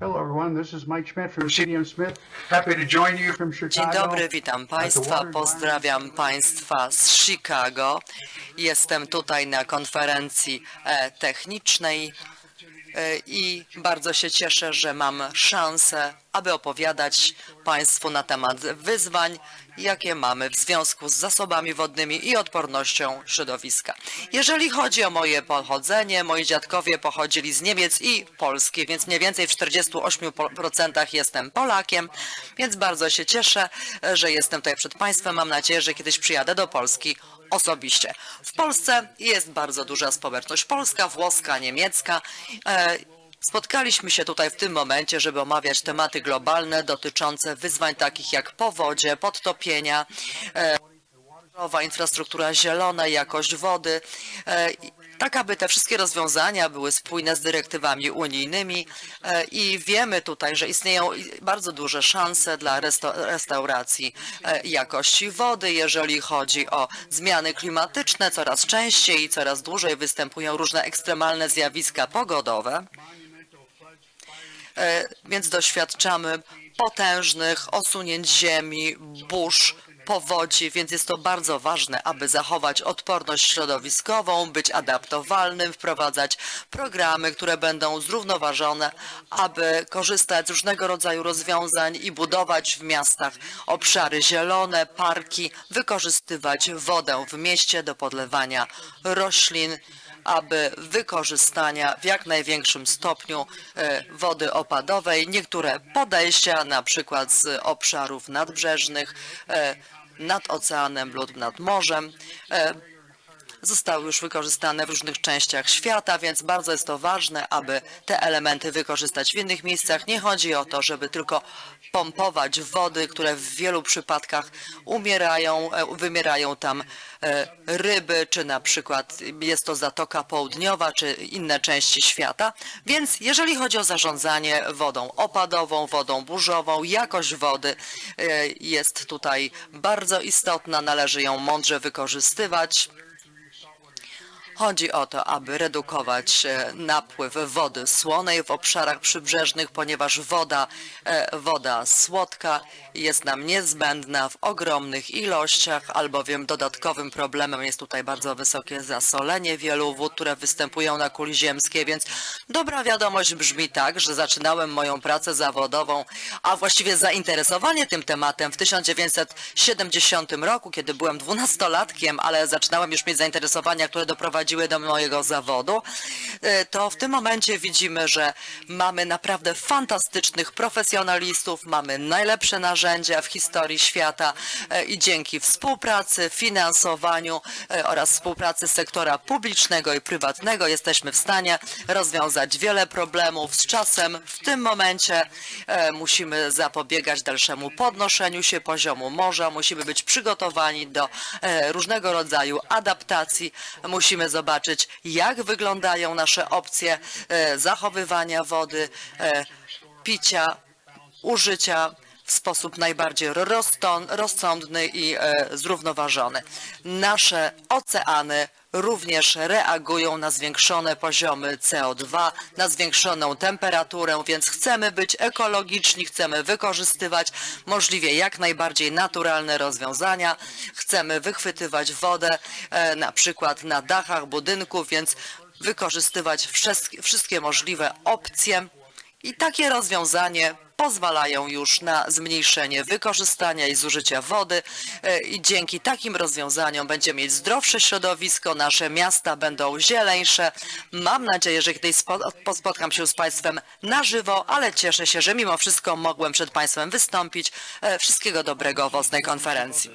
Hello, everyone. This is Mike Schmidt from CDM Smith. Happy to join you from Chicago. Dzień dobry, witam Państwa, pozdrawiam Państwa z Chicago. Jestem tutaj na konferencji e, technicznej e, i bardzo się cieszę, że mam szansę, aby opowiadać Państwu na temat wyzwań, jakie mamy w związku z zasobami wodnymi i odpornością środowiska. Jeżeli chodzi o moje pochodzenie, moi dziadkowie pochodzili z Niemiec i Polski, więc mniej więcej w 48% jestem Polakiem, więc bardzo się cieszę, e, że jestem tutaj przed Państwem. Mam nadzieję, że kiedyś przyjadę do Polski osobiście. W Polsce jest bardzo duża społeczność polska, włoska, niemiecka. E, Spotkaliśmy się tutaj w tym momencie, żeby omawiać tematy globalne dotyczące wyzwań takich jak powodzie, podtopienia, e, nowa infrastruktura zielona, jakość wody, e, tak aby te wszystkie rozwiązania były spójne z dyrektywami unijnymi e, i wiemy tutaj, że istnieją bardzo duże szanse dla restauracji e, jakości wody, jeżeli chodzi o zmiany klimatyczne. Coraz częściej i coraz dłużej występują różne ekstremalne zjawiska pogodowe. E, więc doświadczamy potężnych osunięć ziemi, burz, powodzi, więc jest to bardzo ważne, aby zachować odporność środowiskową, być adaptowalnym, wprowadzać programy, które będą zrównoważone, aby korzystać z różnego rodzaju rozwiązań i budować w miastach obszary zielone, parki, wykorzystywać wodę w mieście do podlewania roślin, aby wykorzystania w jak największym stopniu e, wody opadowej. Niektóre podejścia, na przykład z obszarów nadbrzeżnych, e, nad oceanem lub nad morzem, e, zostały już wykorzystane w różnych częściach świata, więc bardzo jest to ważne, aby te elementy wykorzystać w innych miejscach. Nie chodzi o to, żeby tylko pompować wody, które w wielu przypadkach umierają, e, wymierają tam e, ryby, czy na przykład jest to Zatoka Południowa, czy inne części świata. Więc jeżeli chodzi o zarządzanie wodą opadową, wodą burzową, jakość wody e, jest tutaj bardzo istotna, należy ją mądrze wykorzystywać. Chodzi o to, aby redukować e, napływ wody słonej w obszarach przybrzeżnych, ponieważ woda, e, woda słodka jest nam niezbędna w ogromnych ilościach, albowiem dodatkowym problemem jest tutaj bardzo wysokie zasolenie wielu wód, które występują na kuli ziemskiej, więc dobra wiadomość brzmi tak, że zaczynałem moją pracę zawodową, a właściwie zainteresowanie tym tematem w 1970 roku, kiedy byłem dwunastolatkiem, ale zaczynałem już mieć zainteresowania, które doprowadziły do mojego zawodu, e, to w tym momencie widzimy, że mamy naprawdę fantastycznych profesjonalistów, mamy najlepsze narzędzia w historii świata e, i dzięki współpracy, finansowaniu e, oraz współpracy sektora publicznego i prywatnego jesteśmy w stanie rozwiązać wiele problemów z czasem. W tym momencie musimy zapobiegać dalszemu podnoszeniu się poziomu morza, musimy być przygotowani do różnego rodzaju adaptacji, musimy zobaczyć, jak wyglądają nasze opcje e, zachowywania wody, e, picia, użycia w sposób najbardziej rozsądny i e, zrównoważony. Nasze oceany również reagują na zwiększone poziomy CO2, na zwiększoną temperaturę, więc chcemy być ekologiczni, chcemy wykorzystywać możliwie jak najbardziej naturalne rozwiązania, chcemy wychwytywać wodę e, na przykład na dachach budynków, więc wykorzystywać wszystkie możliwe opcje i takie rozwiązanie pozwalają już na zmniejszenie wykorzystania i zużycia wody e, i dzięki takim rozwiązaniom będziemy mieć zdrowsze środowisko, nasze miasta będą zieleńsze. Mam nadzieję, że kiedyś spo- spotkam się z Państwem na żywo, ale cieszę się, że mimo wszystko mogłem przed Państwem wystąpić. E, Wszystkiego dobrego w owocnej konferencji.